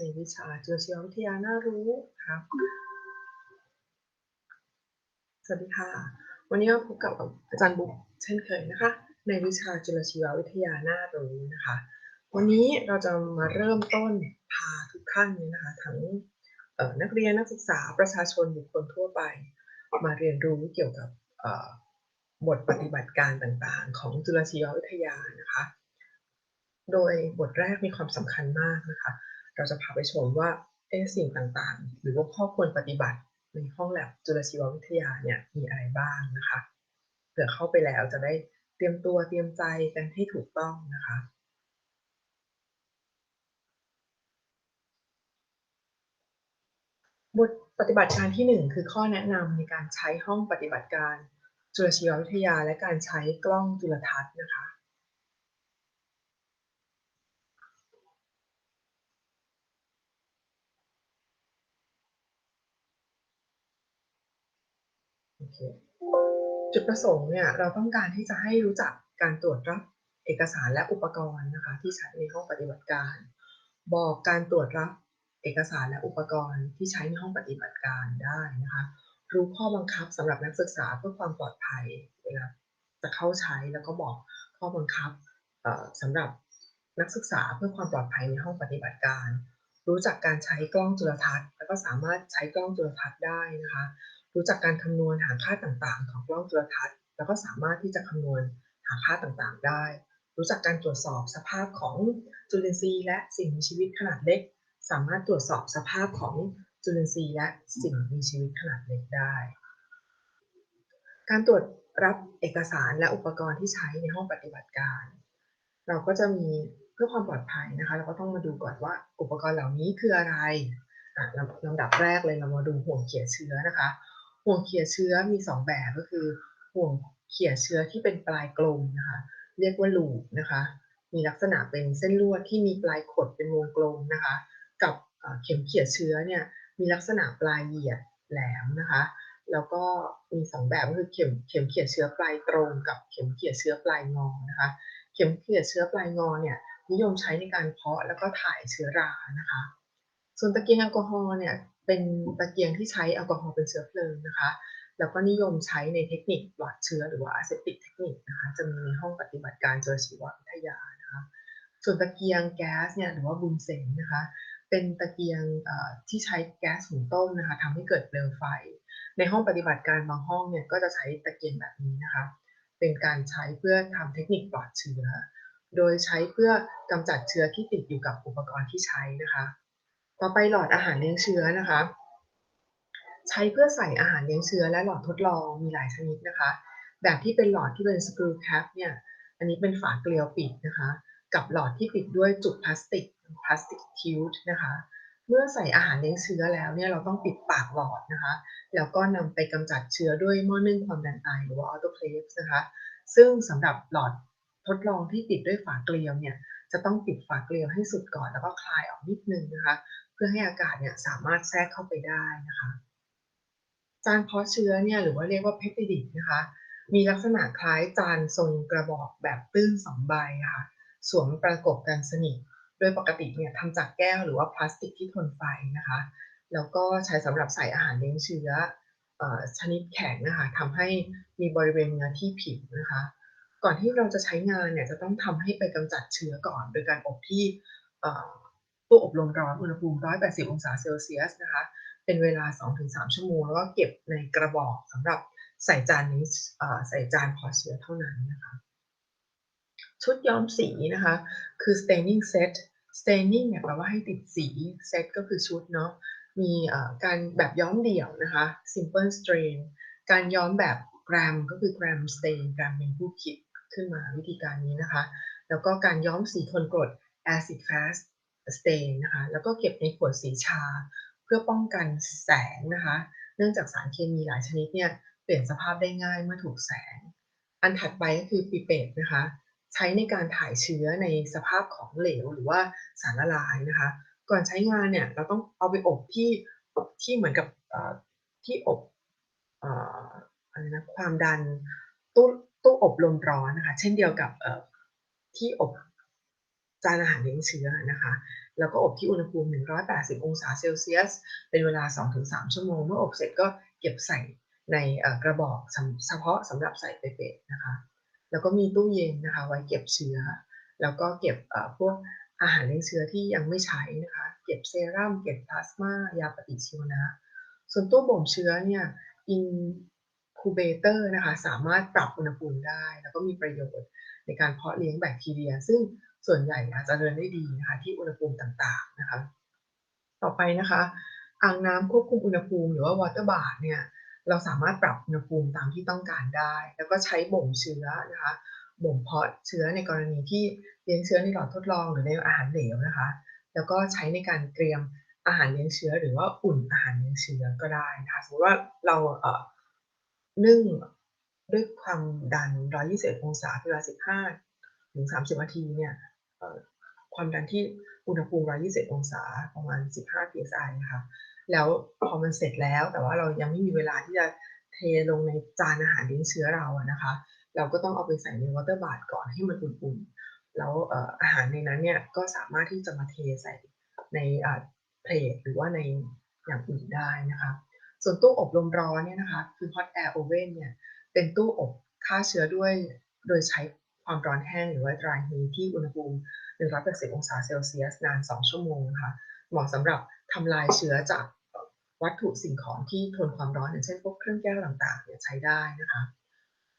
ในวิชาจุลชีววิทยาน่ารู้ครับสวัสดีค่ะ วันนี้เราพบกับอาจารย์บุ๊กเช่นเคยนะคะ ในวิชาจุลชีววิทยาน่ารู้นะคะ วันนี้เราจะมาเริ่มต้นพาทุกท่านนะคะ ทั้งนักเรียนนักศึกษาประชาชนบุคคลทั่วไป มาเรียนรู้เกี่ยวกับบทปฏิบัติการต่างๆ ของจุลชีววิทยานะคะ โดยบทแรกมีความสำคัญมากนะคะ เราจะพาไปชมว่าเอสิ่งต่างๆ หรือว่าข้อควรปฏิบัติในห้องแลบจุลชีววิทยาเนี่ยมีอะไรบ้างนะคะ เผื่อเข้าไปแล้วจะได้เตรียมตัวเตรียมใจกันให้ถูกต้องนะคะบทปฏิบัติการที่ 1 คือข้อแนะนำในการใช้ห้องปฏิบัติการจุลชีววิทยา และการใช้กล้องจุลทรรศน์นะคะ โอเค จุดประสงค์เนี่ยเราต้องการที่จะให้รู้จักการตรวจรับเอกสารและอุปกรณ์นะคะที่ใช้ในห้องปฏิบัติการ บอกการตรวจรับเอกสารและอุปกรณ์ที่ใช้ในห้องปฏิบัติการได้นะคะรู้ข้อบังคับสำหรับนักศึกษาเพื่อความปลอดภัยเวลาจะเข้าใช้แล้วก็บอกข้อบังคับสำหรับนักศึกษาเพื่อความปลอดภัยในห้องปฏิบัติการ รู้จักการใช้กล้องจุลทรรศน์ แล้วก็สามารถใช้กล้องจุลทรรศน์ได้นะคะ รู้จักการคำนวณหาค่าต่างๆ ของกล้องจุลทรรศน์ แล้วก็สามารถที่จะคำนวณหาค่าต่างๆ ได้ รู้จักการตรวจสอบสภาพของจุลินทรีย์และสิ่งมีชีวิตขนาดเล็ก สามารถตรวจสอบสภาพของจุลินทรีย์และสิ่งมีชีวิตขนาดเล็กได้ การตรวจรับเอกสารและอุปกรณ์ที่ใช้ในห้องปฏิบัติการ เราก็จะมีเพื่อความปลอดภัยนะคะ เราก็ต้องมาดูก่อนว่าอุปกรณ์เหล่านี้คืออะไรลำดับแรกเลยเรามาดูห่วงเขี่ยเชื้อนะคะ ห่วงเขี่ยเชื้อมี 2 แบบก็คือ ห่วงเขี่ยเชื้อที่เป็นปลายกลมนะคะเรียกว่าลูปนะคะ มีลักษณะเป็นเส้นลวดที่มีปลายขดเป็นวงกลมนะคะ กับเข็มเขี่ยเชื้อเนี่ยมีลักษณะปลายเหยียดแหลมนะคะ แล้วก็มี 2 แบบก็คือเข็มเข็มเขี่ยเชื้อปลายตรงกับเข็มเขี่ยเชื้อปลายงอนะคะ เข็มเขี่ยเชื้อปลายงอเนี่ยนิยมใช้ในการเพาะแล้วก็ถ่ายเชื้อรานะคะ ส่วนตะเกียงแอลกอฮอล์เนี่ย เป็นตะเกียงที่ใช้แอลกอฮอล์เป็นเชื้อเพลิงนะคะ แล้วก็นิยมใช้ในเทคนิคปลอดเชื้อหรือว่าอะเซติกเทคนิคนะคะ จะมีในห้องปฏิบัติการจุลชีววิทยานะคะ ส่วนตะเกียงแก๊สเนี่ยหรือว่าบุนเซนนะคะ เป็นตะเกียงที่ใช้แก๊สหุงต้มนะคะทำให้เกิดเปลวไฟ ในห้องปฏิบัติการบางห้องเนี่ยก็จะใช้ตะเกียงแบบนี้นะคะ เป็นการใช้เพื่อทำเทคนิคปลอดเชื้อ โดยใช้เพื่อกำจัดเชื้อที่ติดอยู่กับอุปกรณ์ที่ใช้นะคะ ต่อไปหลอดอาหารเลี้ยงเชื้อนะคะ ใช้เพื่อใส่อาหารเลี้ยงเชื้อและหลอดทดลองมีหลายชนิดนะคะ แบบที่เป็นหลอดที่เป็นสกรูแคปเนี่ยอันนี้เป็นฝาเกลียวปิดนะคะ กับหลอดที่ปิดด้วยจุกพลาสติกพลาสติกทิวส์นะคะเมื่อใส่อาหารเลี้ยงเชื้อแล้วเนี่ยเราต้องปิดปากหลอดนะคะ แล้วก็นำไปกำจัดเชื้อด้วยหม้อนึ่งความดันไอหรือว่าออโตเคลฟนะคะ ซึ่งสำหรับหลอดทดลองที่ปิดด้วยฝาเกลียวเนี่ยจะต้องปิดฝาเกลียวให้สุดก่อนแล้วก็คลายออกนิดนึงนะคะ พื่อให้อากาศเนี่ยสามารถแทรกเข้าไปได้นะคะจานเพาะเชื้อเนี่ยหรือว่าเรียกว่าเพปติดิกนะคะมีลักษณะคล้ายจานทรงกระบอกแบบตื้นสองใบค่ะสวมประกบกันสนิท โดยปกติเนี่ยทำจากแก้วหรือว่าพลาสติกที่ทนไฟนะคะ แล้วก็ใช้สำหรับใส่อาหารเลี้ยงเชื้อชนิดแข็งนะคะทำให้มีบริเวณเนื้อที่ผิวนะคะ ก่อนที่เราจะใช้งานเนี่ยจะต้องทำให้ไปกำจัดเชื้อก่อน โดยการอบที่ ตู้อบลมร้อนอุณหภูมิ 180 องศาเซลเซียสนะคะ เป็นเวลา 2-3 ชั่วโมง แล้วก็เก็บในกระบอกสำหรับใส่จานนี้ใส่จานพอเชื้อเท่านั้นนะคะ ชุดย้อมสีนะคะ คือ staining set staining เนี่ยแปลว่าให้ติดสี set ก็คือชุดเนาะ มีการแบบย้อมเดี่ยวนะคะ simple stain การย้อมแบบแกรมก็คือ gram stain แกรมเป็นผู้คิดขึ้นมาวิธีการนี้นะคะ แล้วก็การย้อมสีทนกรด acid fast stain นะคะแล้วก็เก็บในขวดสีชา เพื่อป้องกันแสงนะคะ เนื่องจากสารเคมีหลายชนิดเนี่ยเปลี่ยนสภาพได้ง่ายเมื่อถูกแสง อันถัดไปก็คือปิเปตนะคะใช้ในการถ่ายเชื้อในสภาพของเหลวหรือว่าสารละลายนะคะ ก่อนใช้งานเนี่ยเราต้องเอาไปอบที่ที่เหมือนกับที่อบอะไรนะความดันตู้ตู้อบลมร้อนนะคะ เช่นเดียวกับที่อบจานอาหารเลี้ยงเชื้อนะคะ แล้วก็อบที่อุณหภูมิ 180 องศาเซลเซียส เป็นเวลา 2-3 ชั่วโมง เมื่ออบเสร็จก็เก็บใส่ในกระบอกเฉพาะสำหรับใส่ไปเป็ดนะคะ แล้วก็มีตู้เย็นนะคะไว้เก็บเชื้อ แล้วก็เก็บพวกอาหารเลี้ยงเชื้อที่ยังไม่ใช้นะคะ เก็บเซรั่ม เก็บพลาสมา ยาปฏิชีวนะ ส่วนตู้บ่มเชื้อเนี่ยอินคูเบเตอร์นะคะสามารถปรับอุณหภูมิได้ แล้วก็มีประโยชน์ในการเพาะเลี้ยงแบคทีเรีย ซึ่ง ส่วนใหญ่อาจจะเดินได้ดีนะคะที่อุณหภูมิต่างๆนะคะ ต่อไปนะคะอ่างน้ำควบคุมอุณหภูมิหรือว่า water bath เนี่ยเราสามารถปรับอุณหภูมิตามที่ต้องการได้ แล้วก็ใช้บ่มเชื้อนะคะบ่มเพาะเชื้อในกรณีที่เลี้ยงเชื้อในหลอดทดลองหรือในอาหารเหลวนะคะ แล้วก็ใช้ในการเตรียมอาหารเลี้ยงเชื้อ หรือว่าอุ่นอาหารเลี้ยงเชื้อก็ได้นะคะสมมติว่าเราเอ่อนึ่งด้วยความดัน 121 องศาเวลา 15 ถึง 30 นาทีเนี่ย ความดันที่อุณหภูมิ 120 องศาประมาณ 15 psi นะคะ แล้วพอมันเสร็จแล้ว แต่ว่าเรายังไม่มีเวลาที่จะเทลงในจานอาหารเลี้ยงเชื้อเราอะนะคะ เราก็ต้องเอาไปใส่ในวอเตอร์บาร์ก่อนให้มันอุ่นๆ แล้วอาหารในนั้นเนี่ยก็สามารถที่จะมาเทใส่ในเพลทหรือว่าในอย่างอื่นได้นะคะ ส่วนตู้อบลมร้อนเนี่ยนะคะ คือ hot air oven เนี่ย เป็นตู้อบฆ่าเชื้อด้วยโดยใช้ ความร้อนแห้งหรือว่า dry heat ที่อุณหภูมิ180องศาเซลเซียสนาน 2 ชั่วโมงนะคะเหมาะสำหรับทำลายเชื้อจากวัตถุสิ่งของที่ทนความร้อนอย่างเช่นพวกเครื่องแก้วต่างๆเนี่ยใช้ได้นะคะ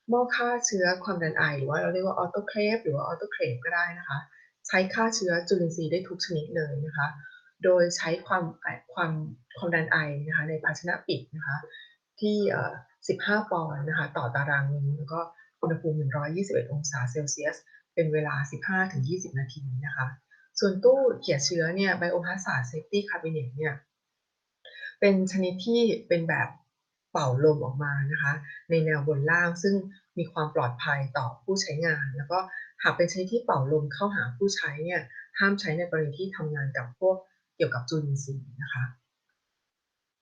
หม้อฆ่าเชื้อความดันไอ หรือว่าเราเรียกว่าออโตเคลฟหรือว่าออโตเคลฟก็ได้นะคะ ใช้ฆ่าเชื้อจุลินทรีย์ได้ทุกชนิดเลยนะคะ โดยใช้ความความความดันไอนะคะในภาชนะปิดนะคะที่ 15 ปอนด์นะคะต่อตารางนิ้วแล้วก็ อุณหภูมิ 121 องศาเซลเซียส เป็นเวลา 15-20 นาทีนะคะ ส่วนตู้เขียเชื้อเนี่ย Biohazard Safety Cabinet เนี่ยเป็นชนิดที่เป็นแบบเป่าลมออกมานะคะ ในแนวบนล่างซึ่งมีความปลอดภัยต่อผู้ใช้งาน แล้วก็หากเป็นชนิดที่เป่าลมเข้าหาผู้ใช้เนี่ยห้ามใช้ในกรณีที่ทำงานกับพวกเกี่ยวกับจุลินทรีย์นะคะ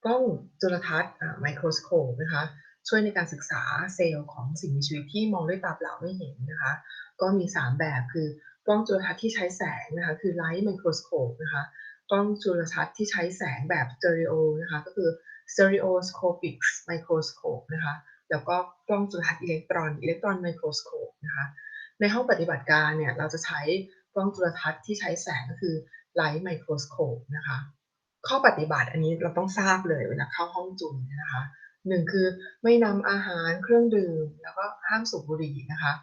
กล้องจุลทรรศน์ไมโครสโคปนะคะ ช่วยในการศึกษาเซลล์ของสิ่งมีชีวิตที่มองด้วยตาเปล่าไม่เห็นนะคะ ก็มี 3 แบบคือกล้องจุลทรรศน์ที่ใช้แสงนะคะคือ light microscope นะคะกล้องจุลทรรศน์ที่ใช้แสงแบบสเตอริโอนะคะก็คือ stereoscopic microscope นะคะแล้วก็กล้องจุลทรรศน์อิเล็กตรอน electron microscope นะคะในห้องปฏิบัติการเนี่ยเราจะใช้กล้องจุลทรรศน์ที่ใช้แสงก็คือ light microscope นะคะข้อปฏิบัติอันนี้เราต้องทราบเลยเวลาเข้าห้องจุลนะคะ หนึ่งคือไม่นำอาหารเครื่องดื่ม แล้วก็ห้ามสูบบุหรี่นะคะ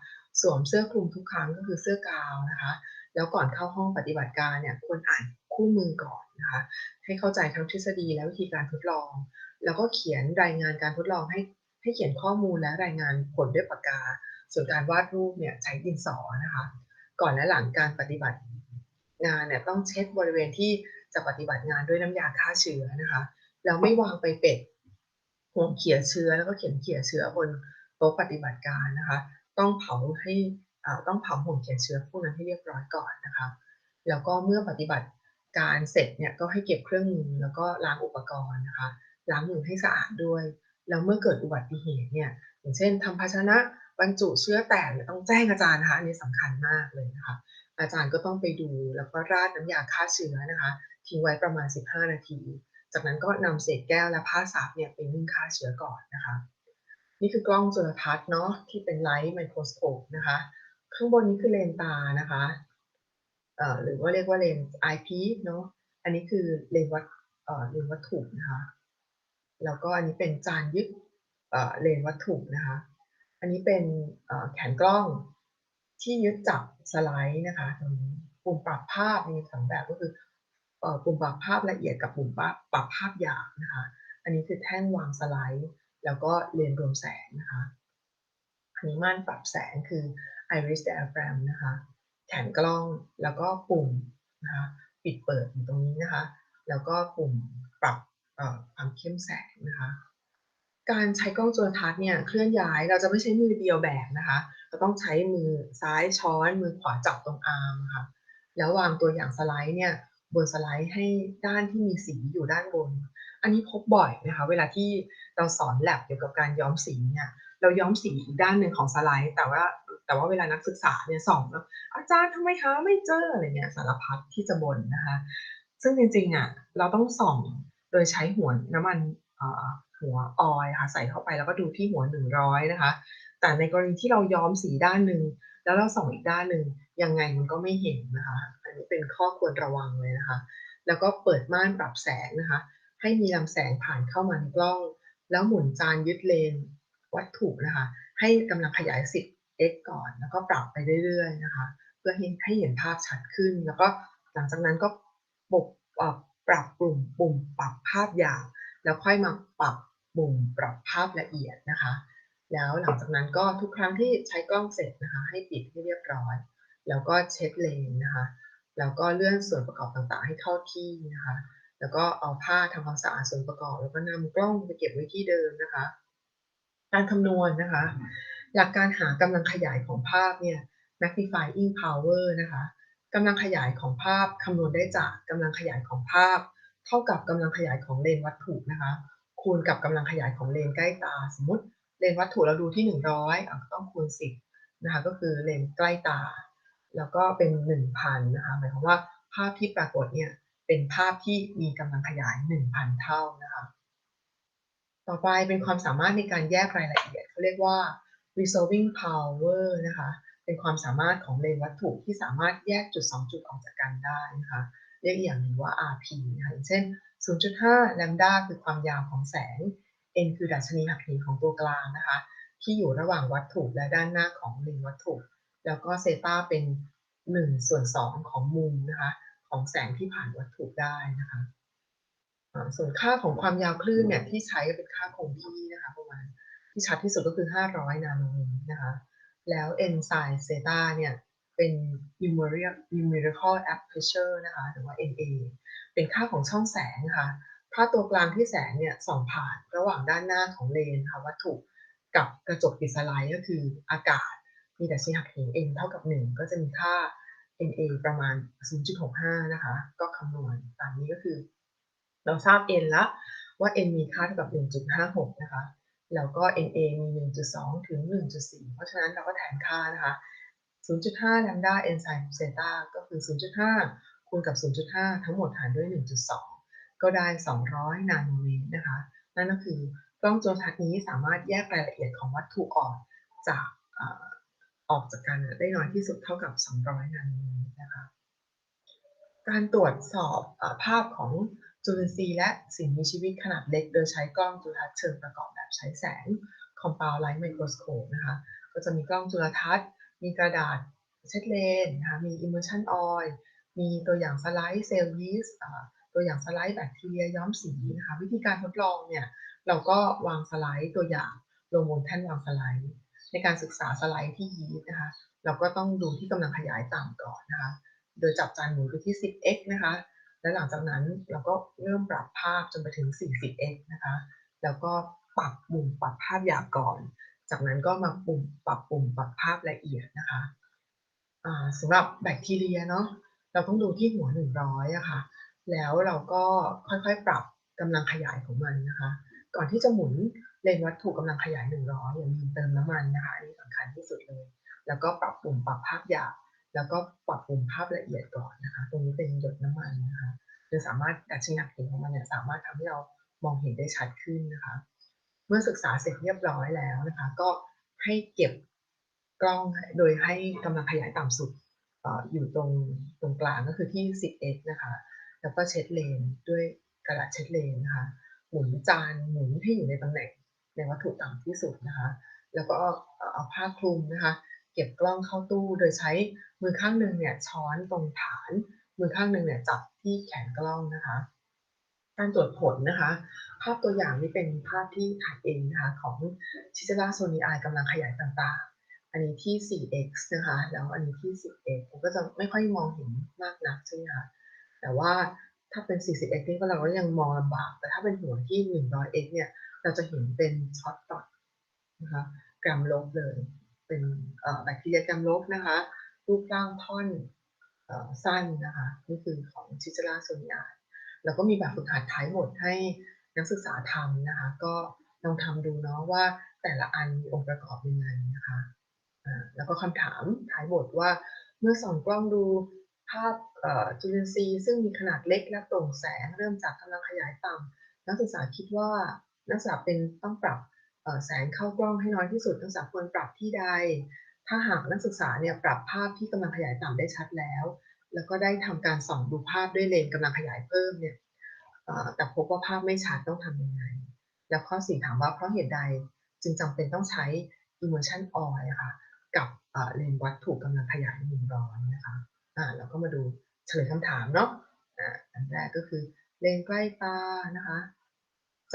สวมเสื้อคลุมทุกครั้งก็คือเสื้อกาวนะคะ แล้วก่อนเข้าห้องปฏิบัติการเนี่ยควรอ่านคู่มือก่อนนะคะให้เข้าใจทั้งทฤษฎีและวิธีการทดลอง แล้วก็เขียนรายงานการทดลองให้ให้เขียนข้อมูลและรายงานผลด้วยปากกา ส่วนการวาดรูปเนี่ยใช้ดินสอนะคะ ก่อนและหลังการปฏิบัติงานเนี่ยต้องเช็ดบริเวณที่จะปฏิบัติงานด้วยน้ำยาฆ่าเชื้อนะคะแล้วไม่วางไปเป็ด ห่วงเขี่ยเชื้อแล้วก็เข็มเขี่ยเชื้อบนโต๊ะปฏิบัติการนะคะ ต้องเผาให้ต้องเผาห่วงเขี่ยเชื้อพวกนั้นให้เรียบร้อยก่อนนะคะแล้วก็เมื่อปฏิบัติการเสร็จเนี่ยก็ให้เก็บเครื่องมือแล้วก็ล้างอุปกรณ์นะคะล้างมือให้สะอาดด้วยแล้วเมื่อเกิดอุบัติเหตุเนี่ยอย่างเช่นทำภาชนะบรรจุเชื้อแตกต้องแจ้งอาจารย์นะคะอันนี้สำคัญมากเลยนะคะอาจารย์ก็ต้องไปดูแล้วก็ราดน้ำยาฆ่าเชื้อนะคะทิ้งไว้ประมาณ 15 นาที จากนั้นก็นำเศษแก้วและผ้าสาบเนี่ยไปนึ่งฆ่าเชื้อก่อนนะคะ นี่คือกล้องจุลทรรศน์เนาะที่เป็นไลท์ไมโครสโคปนะคะ ข้างบนนี้คือเลนตานะคะเอ่อหรือว่าเรียกว่าเลนส์ eyepiece เนาะอันนี้คือเลนวัตเอ่อเลนวัตถุนะคะ แล้วก็อันนี้เป็นจานยึดเอ่อเลนวัตถุนะคะ อันนี้เป็นเอ่อแขนกล้องที่ยึดจับสไลด์นะคะตรงนี้ปุ่มปรับภาพมีสองแบบก็คือ ปุ่มปรับภาพละเอียดกับปุ่มปรับภาพหยาบนะคะ อันนี้คือแท่นวางสไลด์ แล้วก็เลนรวมแสงนะคะ อันนี้ม่านปรับแสงคือ iris diaphragm นะคะ แขนกล้องแล้วก็ปุ่มนะคะปิดเปิดอยู่ตรงนี้นะคะ แล้วก็ปุ่มปรับความเข้มแสงนะคะ การใช้กล้องจุลทรรศน์เนี่ยเคลื่อนย้ายเราจะไม่ใช้มือเดียวแบกนะคะเราต้องใช้มือซ้ายช้อน มือขวาจับตรงอาร์มค่ะแล้ววางตัวอย่างสไลด์เนี่ย บนสไลด์ให้ด้านที่มีสีอยู่ด้านบน อันนี้พบบ่อยนะคะ เวลาที่เราสอนแลบเกี่ยวกับการย้อมสีเนี่ยเราย้อมสีอีกด้านหนึ่งของสไลด์ แต่ว่าแต่ว่าเวลานักศึกษาเนี่ยส่องแล้วอาจารย์ทำไมหาไม่เจออะไรเงี้ยสารพัดที่จะบ่นนะคะ ซึ่งจริงๆอะเราต้องส่องโดยใช้หัวน้ำมันหัวออยค่ะใส่เข้าไปแล้วก็ดูที่หัว100นะคะ แต่ในกรณีที่เราย้อมสีด้านหนึ่งแล้วเราส่องอีกด้านหนึ่งยังไงมันก็ไม่เห็นนะคะอั นี้เป็นข้อควรระวังเลยนะคะ แล้วก็เปิดม่านปรับแสงนะคะ ให้มีลำแสงผ่านเข้ามาในกล้อง แล้วหมุนจานยึดเลนวัตถุนะคะ ให้กำลังขยาย 10x ก่อน แล้วก็ปรับไปเรื่อยๆนะคะ เพื่อให้ให้เห็นภาพชัดขึ้น แล้วก็หลังจากนั้นก็ปรับปรับปุ่มปุ่มปรับภาพหยาบแล้วค่อยมาปรับปุ่มปรับภาพละเอียดนะคะ แล้วหลังจากนั้นก็ทุกครั้งที่ใช้กล้องเสร็จนะคะ ให้ปิดให้เรียบร้อย แล้วก็เช็ดเลนนะคะ แล้วก็เลื่อนส่วนประกอบต่างๆ ให้เข้าที่นะคะ แล้วก็เอาผ้าทำความสะอาดส่วนประกอบ แล้วก็นำกล้องไปเก็บไว้ที่เดิมนะคะ การคำนวณนะคะ หลักการหากำลังขยายของภาพเนี่ย magnifying power นะคะกำลังขยายของภาพคำนวณได้จากกำลังขยายของภาพ เท่ากับกำลังขยายของเลนวัตถุนะคะ คูณกับกำลังขยายของเลนใกล้ตา สมมติเลนวัตถุเราดูที่ 100อะต้องคูณ 10นะคะก็คือเลนใกล้ตา แล้วก็เป็น 1,000นะคะหมายความว่าภาพที่ปรากฏเนี่ยเป็นภาพที่มีกำลังขยาย 1,000 เท่านะคะต่อไปเป็นความสามารถในการแยกรายละเอียดเขาเรียกว่า resolving power นะคะเป็นความสามารถของเลนวัตถุที่สามารถแยกจุด 2 จุดออกจากกันได้นะคะเรียกอย่างหนึ่งว่า RP นะคะเช่น 0.5 แลมดาคือความยาวของแสง n คือดัชนีหักเหของตัวกลางนะคะที่อยู่ระหว่างวัตถุและด้านหน้าของเลนวัตถุ แล้วก็เซตาเป็น1ส่วน2ของมุมนะคะของแสงที่ผ่านวัตถุได้นะคะอ่าส่วนค่าของความยาวคลื่นเนี่ยที่ใช้ก็เป็นค่าคงที่นะคะประมาณที่ชัดที่สุดก็คือ 500 นาโนเมตรนะคะแล้ว n sin theta เนี่ยเป็น numerical numerical aperture นะคะหรือว่า NA เป็นค่าของช่องแสงนะคะค่าตัวกลางที่แสงเนี่ยส่องผ่านระหว่างด้านหน้าของเลนค่ะวัตถุกับกระจกปิดสไลด์ก็คืออากาศ มีดัชนีหักเห n เท่ากับ 1 ก็จะมีค่า NA ประมาณ 0.65 นะคะ ก็คำนวณตามนี้ก็คือ เราทราบ n แล้วว่า n มีค่าเท่ากับ 1.56 นะคะ แล้วก็ NA มี 1.2 ถึง 1.4 เพราะฉะนั้นเราก็แทนค่านะคะ 0.5แลมดา n sin theta ก็คือ 0.5 คูณกับ 0.5 ทั้งหมดหารด้วย 1.2 ก็ได้ 200 นาโนเมตรนะคะ นั่นก็คือกล้องจุลทรรศน์นี้สามารถแยกรายละเอียดของวัตถุออกจาก ออกจากกันได้น้อยที่สุดเท่ากับ 200 นาโนเมตรนะคะการตรวจสอบอภาพของจุลินทรีย์และสิ่งมีชีวิตขนาดเล็ก โดยใช้กล้องจุลทรรศน์เชิงประกอบแบบใช้แสง compound light microscope นะคะ ก็จะมีกล้องจุลทรรศน์ มีกระดาษเช็ดเลนนะคะ มี immersion oil มีตัวอย่างสไลด์เซลล์ยีสต์ตัวอย่างสไลด์แบคทีเรียย้อมสีนะคะ วิธีการทดลองเนี่ย เราก็วางสไลด์ตัวอย่างลงบนแท่นวางสไลด์ ในการศึกษาสไลด์ที่ยีสต์นะคะ เราก็ต้องดูที่กำลังขยายต่ำก่อนนะคะ โดยจับจานหมุนไปที่ 10x นะคะ และหลังจากนั้นเราก็เริ่มปรับภาพจนไปถึง 40x นะคะ แล้วก็ปรับปุ่มปรับภาพหยาบก่อน จากนั้นก็มาปุ่มปรับปุ่มปรับภาพละเอียดนะคะสำหรับแบคทีเรียเนาะเราต้องดูที่หัว 100อะค่ะแล้วเราก็ค่อยๆปรับกำลังขยายของมันนะคะ ก่อนที่จะหมุนเลนวัตถุกำลังขยาย 100 อย่าลืมเติมน้ำมันนะคะอันนี้สำคัญที่สุดเลย แล้วก็ปรับปุ่มปรับภาพหยาบแล้วก็ปรับปรุงภาพละเอียดก่อนนะคะ ตรงนี้เป็นหยดน้ำมันนะคะจะสามารถดัชนีหักเหของมันเนี่ยสามารถทำให้เรามองเห็นได้ชัดขึ้นนะคะ เมื่อศึกษาเสร็จเรียบร้อยแล้วนะคะ ก็ให้เก็บกล้องโดยให้กำลังขยายต่ำสุดอออยู่ตรงตรงกลางก็คือที่ 10x นะคะ แล้วก็เช็ดเลนด้วยกระดาษเช็ดเลนนะคะ หมุนจานหมุนให้อยู่ในตำแหน่งในวัตถุต่ำที่สุดนะคะ แล้วก็เอาผ้าคลุมนะคะ เก็บกล้องเข้าตู้โดยใช้มือข้างหนึ่งเนี่ยช้อนตรงฐาน มือข้างหนึ่งเนี่ยจับที่แขนกล้องนะคะ การตรวจผลนะคะ ภาพตัวอย่างนี้เป็นภาพที่ถ่ายเองนะคะของชิเจราโซนีไอกำลังขยายต่างๆ อันนี้ที่ 4x นะคะ แล้วอันนี้ที่ 10x ผมก็จะไม่ค่อยมองเห็นมากนักใช่ไหมคะแต่ว่า ถ้าเป็น 40x นี่ก็เราก็ยังมองลำบาก แต่ถ้าเป็นหัวที่ 100x เนี่ย เราจะเห็นเป็นช็อตต่อนะคะกรัมลบเลย เป็นแบคทีเรียกรัมลบนะคะ รูปร่างท่อนสั้นนะคะ นี่คือของชิจราโซนิอาแล้วก็มีแบบฝึกหัดท้ายหมดให้นักศึกษาทำนะคะ ก็ลองทำดูเนาะว่าแต่ละอันมีองค์ประกอบยังไงนะคะ แล้วก็คำถามท้ายบทว่าเมื่อส่องกล้องดู ภาพจุลินทรีย์ซึ่งมีขนาดเล็กและโปร่งแสงเริ่มจากกำลังขยายต่ำนักศึกษาคิดว่านักศึกษาเป็นต้องปรับแสงเข้ากล้องให้น้อยที่สุดนักศึกษาควรปรับที่ใด ถ้าหากนักศึกษาเนี่ยปรับภาพที่กำลังขยายต่ำได้ชัดแล้ว แล้วก็ได้ทำการส่องดูภาพด้วยเลนส์กำลังขยายเพิ่มเนี่ยแต่พบว่าภาพไม่ชัดต้องทำยังไง แล้วข้อสี่ถามว่าเพราะเหตุใดจึงจำเป็นต้องใช้ immersion oil อะค่ะกับเอ่อเลนส์วัตถุกำลังขยายมุมร้อนนะคะ อ่าเราก็มาดูเฉลยคำถามเนาะอ่าอันแรกก็คือเลนใกล้ตานะคะ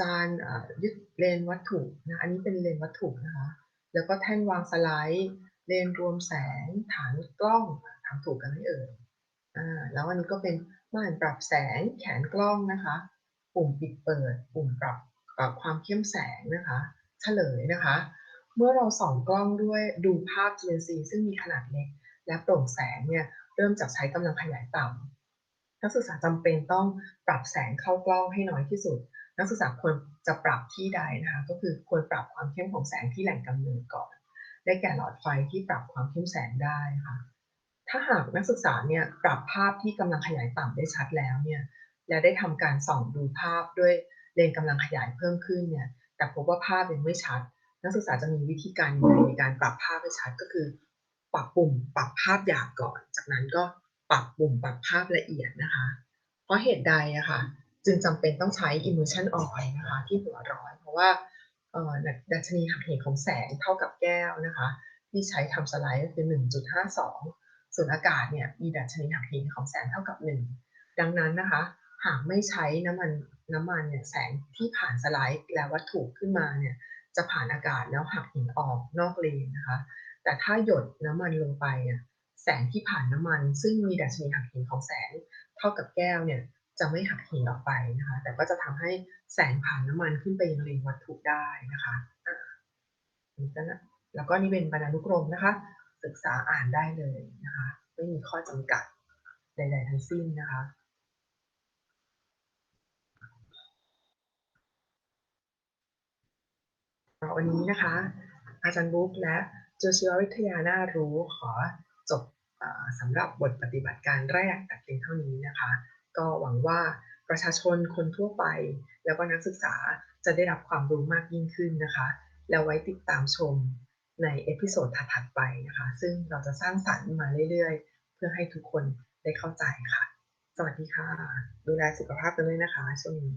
จานอ่อยึดเลนวัตถุนะอันนี้เป็นเลนวัตถุนะคะแล้วก็แท่นวางสไลด์เลนรวมแสงฐานกล้องทำถูกกันไหมเอ่ยอ่าแล้วอันนี้ก็เป็นม่านปรับแสงแขนกล้องนะคะปุ่มปิดเปิด ปุ่มปรับปรับความเข้มแสงนะคะเฉลยนะคะ เมื่อเราส่องกล้องด้วยดูภาพ GNC ซึ่งมีขนาดเล็กและโปร่งแสงเนี่ย เริ่มจากใช้กำลังขยายต่ำนักศึกษาจำเป็นต้องปรับแสงเข้ากล้องให้น้อยที่สุด นักศึกษาควรจะปรับที่ใดนะคะ ก็คือควรปรับความเข้มของแสงที่แหล่งกำเนิดก่อน ได้แก่หลอดไฟที่ปรับความเข้มแสงได้ค่ะ ถ้าหากนักศึกษาเนี่ยปรับภาพที่กำลังขยายต่ำได้ชัดแล้วเนี่ยและได้ทำการส่องดูภาพด้วยเลนส์กำลังขยายเพิ่มขึ้นเนี่ยแต่พบว่าภาพยังไม่ชัด นักศึกษาจะมีวิธีการยังไงในการปรับภาพให้ชัดก็คือ ปรับปุ่มปรับภาพหยาบก่อน จากนั้นก็ปรับปุ่มปรับภาพละเอียดนะคะ เพราะเหตุใดอะค่ะจึงจำเป็นต้องใช้ immersion oil นะคะที่หัวร้อน เพราะว่าดัชนีหักเหของแสงเท่ากับแก้วนะคะ ที่ใช้ทำสไลด์ก็คือ 1.52 ส่วนอากาศเนี่ยมีดัชนีหักเหของแสงเท่ากับ 1 ดังนั้นนะคะ หากไม่ใช้น้ำมันน้ำมันเนี่ยแสงที่ผ่านสไลด์และวัตถุขึ้นมาเนี่ยจะผ่านอากาศแล้วหักเหออกนอกเลนนะคะ แต่ถ้าหยดน้ำมันลงไปอะแสงที่ผ่านน้ำมัน ซึ่งมีดัชนีหักเหของแสง เท่ากับแก้วเนี่ยจะไม่หักเหออกไปนะคะแต่ก็จะทำให้แสงผ่านน้ำมันขึ้นไปยังเลนวัตถุได้นะคะอ่านี่ก็นะแล้วก็นี่เป็นบรรณานุกรมนะคะ ศึกษาอ่านได้เลยนะคะไม่มีข้อจำกัดใด ๆ ทั้งสิ้นนะคะวันนี้นะคะ อาจารย์บุ๊กและ โจชีววิทยาน่ารู้ขอจบสำหรับบทปฏิบัติการแรกแต่เพียงเท่านี้นะคะ ก็หวังว่าประชาชนคนทั่วไป แล้วก็นักศึกษาจะได้รับความรู้มากยิ่งขึ้นนะคะ แล้วไว้ติดตามชมในเอพิโซดถัดๆไปนะคะ ซึ่งเราจะสร้างสรรค์มาเรื่อยๆ เพื่อให้ทุกคนได้เข้าใจค่ะ สวัสดีค่ะ ดูแลสุขภาพกันด้วยนะคะช่วงนี้